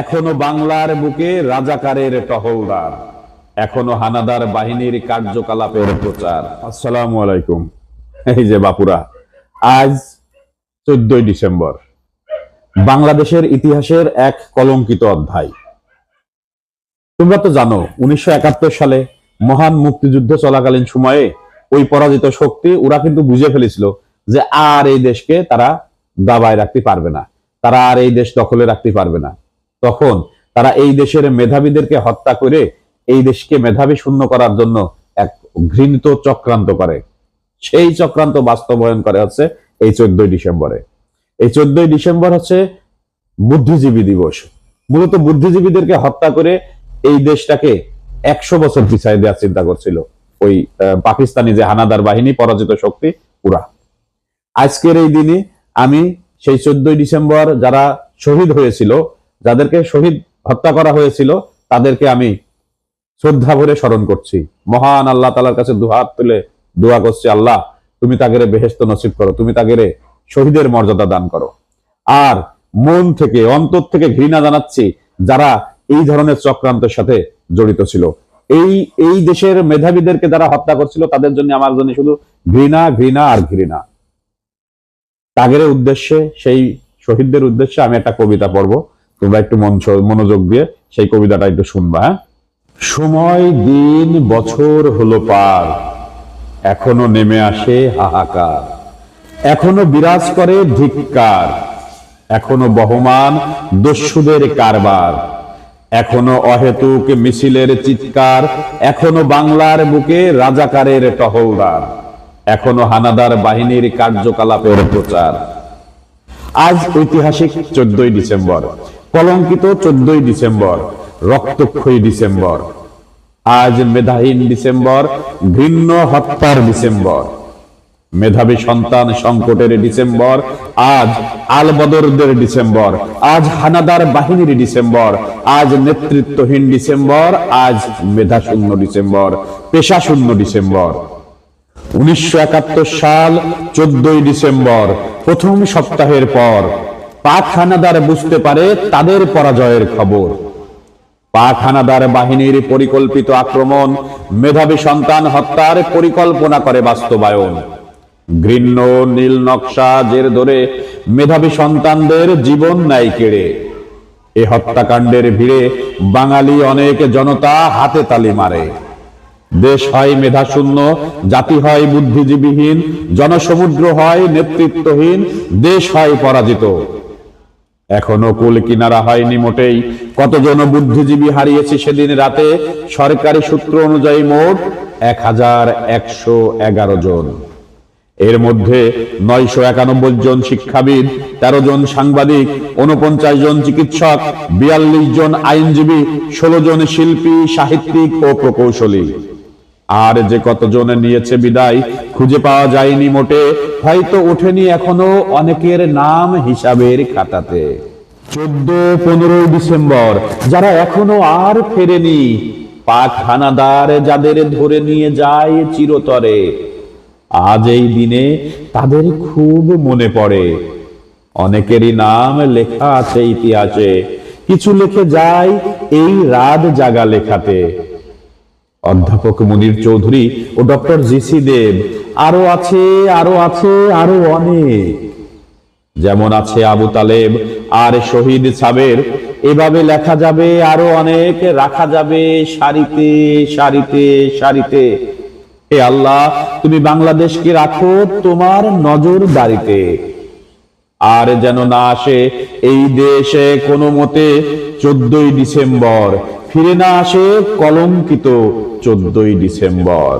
এখনও বাংলার বুকে রাজাকারের টহলদার, এখনও হানাদার বাহিনীর কার্যকলাপের প্রচার। আসসালামু আলাইকুম। এই যে বাপুরা, আজ চোদ্দই ডিসেম্বর, বাংলাদেশের ইতিহাসের এক কলঙ্কিত অধ্যায়। তোমরা তো জানো, উনিশশো একাত্তর সালে মহান মুক্তিযুদ্ধ চলাকালীন সময়ে ওই পরাজিত শক্তি, ওরা কিন্তু বুঝে ফেলেছিল যে আর এই দেশকে তারা দাবায় রাখতে পারবে না, তারা আর এই দেশ দখলে রাখতে পারবে না। তখন তারা এই দেশের মেধাবীদেরকে হত্যা করে এই দেশকে মেধাবী শূন্য করার জন্য এক ঘৃণিত চক্রান্ত করে। সেই চক্রান্ত বাস্তবায়ন করে হচ্ছে এই চোদ্দই ডিসেম্বরে। এই চোদ্দই ডিসেম্বর হচ্ছে বুদ্ধিজীবী দিবস। মূলত বুদ্ধিজীবীদেরকে হত্যা করে এই দেশটাকে একশো বছর পিছাই দেওয়ার চিন্তা করছিল ওই পাকিস্তানি যে হানাদার বাহিনী, পরাজিত শক্তি পুরা আজকের এই দিনে আমি সেই চোদ্দই ডিসেম্বর যারা শহীদ হয়েছিল যাদেরকে শহীদ হত্যা করা হয়েছিল, তাদেরকে আমি শ্রদ্ধা ভরে স্মরণ করছি। মহান আল্লাহ তালার কাছে দুহাত তুলে দোয়া করছি, আল্লাহ, তুমি তাগেরে বেহেস্ত নসিব করো, তুমি তাগেরে শহীদের মর্যাদা দান করো। আর মন থেকে, অন্তর থেকে ঘৃণা জানাচ্ছি যারা এই ধরনের চক্রান্তের সাথে জড়িত ছিল। এই এই দেশের মেধাবীদেরকে যারা হত্যা করছিল, তাদের জন্য আমার জন্য শুধু ঘৃণা ঘৃণা আর ঘৃণা। তাগের উদ্দেশ্যে, সেই শহীদদের উদ্দেশ্যে আমি একটা কবিতা পড়ব। তোমরা একটু মন মনোযোগ দিয়ে সেই কবিতাটা একটু শুনবা হ্যাঁ? সময়, দিন, বছর হলো পার। এখনও নেমে আসে হাহাকার। এখনও বিরাজ করে ধিক্কার। এখনও বহমান দস্যুদের কারবার। এখনও অহেতুক মিছিলের চিৎকার। এখনও বাংলার বুকে রাজাকারের টহলদার। এখনও হানাদার বাহিনীর কার্যকলাপের প্রচার। আজ ঐতিহাসিক চোদ্দই ডিসেম্বর। কলঙ্কিত চোদ্দই ডিসেম্বর, রক্তক্ষয়ী ডিসেম্বর, আজ মেধাহীন ডিসেম্বর, ঘৃণ্য হত্যার ডিসেম্বর। মেধাবী সন্তান সংকটের ডিসেম্বর, আজ আলবদরদের ডিসেম্বর, আজ হানাদার বাহিনীর ডিসেম্বর, আজ নেতৃত্বহীন ডিসেম্বর, আজ মেধাশূন্য ডিসেম্বর, পেশাশূন্য ডিসেম্বর। উনিশশো একাত্তর সাল, চোদ্দই ডিসেম্বর, প্রথম সপ্তাহের পর পাক হানাদার বুঝতে পারে তাদের পরাজয়ের খবর। পাক হানাদার বাহিনীর পরিকল্পিত আক্রমণ, মেধাবী সন্তান হত্যার পরিকল্পনা করে বাস্তবায়ন। ঘৃণ্য নীল নকশা জের ধরে মেধাবী সন্তানদের জীবন নেয় কেড়ে। এ হত্যাকাণ্ডের ভিড়ে বাঙালি অনেক জনতা হাতে তালি মারে। দেশ হয় মেধাশূন্য, জাতি হয় বুদ্ধিজীবীহীন, জনসমুদ্র হয় নেতৃত্বহীন, দেশ হয় পরাজিত। এখনও কুল কিনারা হয়নি মোটেই। কতজন বুদ্ধিজীবী হারিয়েছে সেদিন রাতে? সরকারি সূত্র অনুযায়ী মোট এক হাজার একশো এগারো জন। এর মধ্যে নয়শো একানব্বই জন শিক্ষাবিদ, তেরো জন সাংবাদিক উনপঞ্চাশ জন চিকিৎসক, বিয়াল্লিশ জন আইনজীবী, ষোলো জন শিল্পী, সাহিত্যিক ও প্রকৌশলী। আর যে কতজন নিয়েছে বিদায় খুঁজে পাওয়া যায়নি মোটে, হয়তো ওঠেনি এখনও অনেকের নাম হিসাবের খাতাতে। চোদ্দ পনেরোই ডিসেম্বর, যারা এখনও আর ফেরেনি পাক হানাদার যাদের ধরে নিয়ে যায় চিরতরে, আজ এই দিনে তাদের খুব মনে পড়ে। অনেকেরই নাম লেখা আছে ইতিহাসে, কিছু লিখে যায় এই রাত জাগা লেখাতে। অধ্যাপক মুনির চৌধুরী ও ডক্টর জিসি দেব। আরও আছে আরও আছে, আরও অনেক। যেমন আছে আবু তালেব আর শহীদ সাবের। এভাবে লেখা যাবে, আরও অনেক, রাখা যাবে সারিতে সারিতে সারিতে। হে আল্লাহ, তুমি বাংলাদেশকে রাখো তোমার নজর দাঁড়িতে। আর যেন না আসে, এই দেশে কোনো মতে চোদ্দই ডিসেম্বর ফিরে না আসে কলঙ্কিত চোদ্দই ডিসেম্বর।